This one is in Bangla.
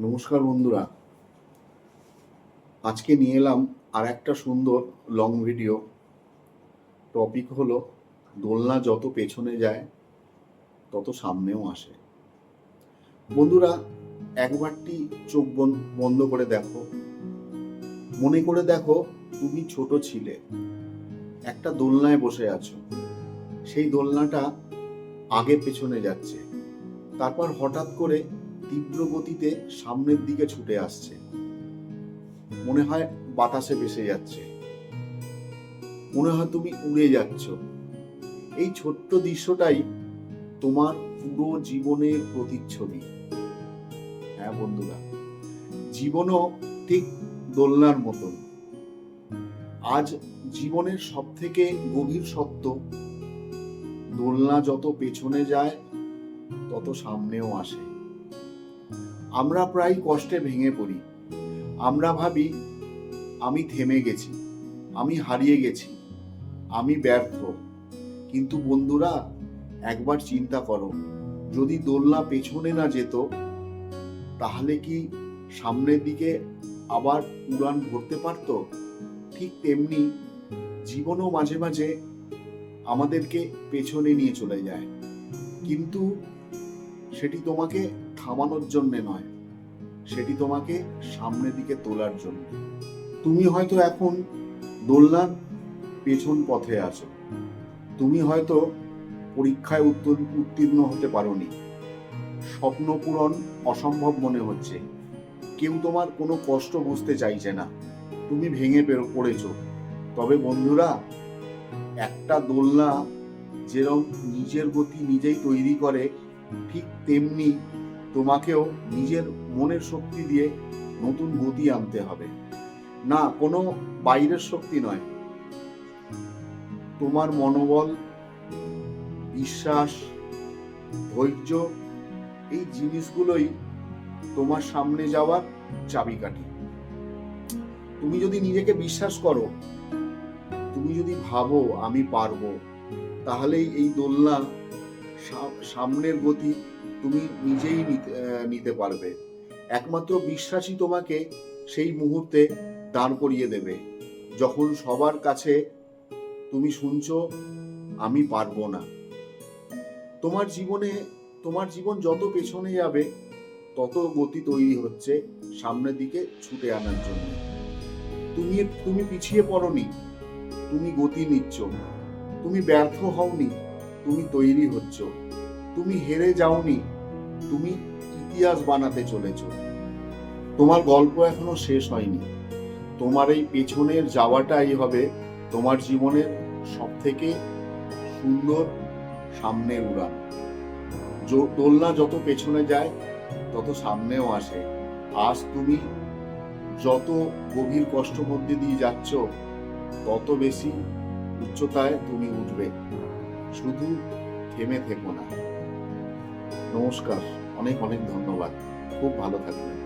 নমস্কার বন্ধুরা। আজকে নিয়ে এলাম আর একটা সুন্দর লং ভিডিও টপিক হলো, দোলনা যত পেছনে যায়, তত সামনেও আসে। বন্ধুরা, একবারটি চোখ বন- বন্ধ করে দেখো। মনে করে দেখো, তুমি ছোট ছিলে। একটা দোলনায় বসে আছো। সেই দোলনাটা আগে পেছনে যাচ্ছে। তারপর হঠাৎ করে তীব্র গতিতে সামনের দিকে ছুটে আসছে। মনে হয় বাতাসে ভেসে যাচ্ছে। মনে হয় তুমি উড়ে যাচ্ছ। এই ছোট্ট দৃশ্যটাই তোমার পুরো জীবনের প্রতিচ্ছবি। হ্যাঁ বন্ধুরা, জীবনও ঠিক দোলনার মতন। আজ জীবনের সব থেকে গভীর সত্য, দোলনা যত পেছনে যায়, তত সামনেও আসে। আমরা প্রায় কষ্টে ভেঙে পড়ি। আমরা ভাবি, আমি থেমে গেছি, আমি হারিয়ে গেছি, আমি ব্যর্থ। কিন্তু বন্ধুরা, একবার চিন্তা করো, যদি দোলনা পেছনে না যেত, তাহলে কি সামনের দিকে আবার উড়ান ভরতে পারত? ঠিক তেমনি জীবনও মাঝে মাঝে আমাদেরকে পেছনে নিয়ে চলে যায়। কিন্তু সেটি তোমাকে থামানোর জন্যে নয়। সেটি তোমাকে সামনের দিকে তোলার জন্য। তুমি হয়তো এখন দোলনার পেছন পথে আছো। তুমি হয়তো পরীক্ষায় উত্তর উত্তীর্ণ হতে পারোনি। স্বপ্ন পূরণ অসম্ভব মনে হচ্ছে। কেউ তোমার কোনো কষ্ট বুঝতে চাইছে না। তুমি ভেঙে পড়েছো। তবে বন্ধুরা, একটা দোলনা যেরকম নিজের গতি নিজেই তৈরি করে, ঠিক তেমনি তোমাকেও নিজের মনের শক্তি দিয়ে নতুন গতি আনতে হবে। না, কোনো বাইরের শক্তি নয়। তোমার মনোবল, বিশ্বাস, ধৈর্য, এই জিনিসগুলোই তোমার সামনে যাওয়ার চাবিকাঠি। তুমি যদি নিজেকে বিশ্বাস করো, তুমি যদি ভাবো আমি পারব, তাহলেই এই দোলনা সামনের গতি তুমি নিজেই নিতে পারবে। একমাত্র বিশ্বাসই তোমাকে সেই মুহূর্তে দাঁড় করিয়ে দেবে। যখন সবার কাছে তুমি শুনছো, আমি পারব না। তোমার জীবনে, তোমার জীবন যত পেছনে যাবে, তত গতি তৈরি হচ্ছে সামনের দিকে ছুটে আনার জন্য। তুমি তুমি পিছিয়ে পড়নি, তুমি গতি নিচ্ছ। তুমি ব্যর্থ হওনি তুমি তৈরি হচ্ছ। তুমি হেরে যাওনি, তুমি ইতিহাস বানাতে চলেছ। তোমার গল্প এখনও শেষ হয়নি। তোমার এই পেছনের যাওয়াটাই হবে তোমার জীবনের সব থেকে সুন্দর সামনের উড়ান। দোলনা যত পেছনে যায়, তত সামনেও আসে। আজ তুমি যত গভীর কষ্ট মধ্যে দিয়ে যাচ্ছ, তত বেশি উচ্চতায় তুমি উঠবে। শুধু থেমে থেকো না। নমস্কার অনেক অনেক ধন্যবাদ। খুব ভালো থাকবেন।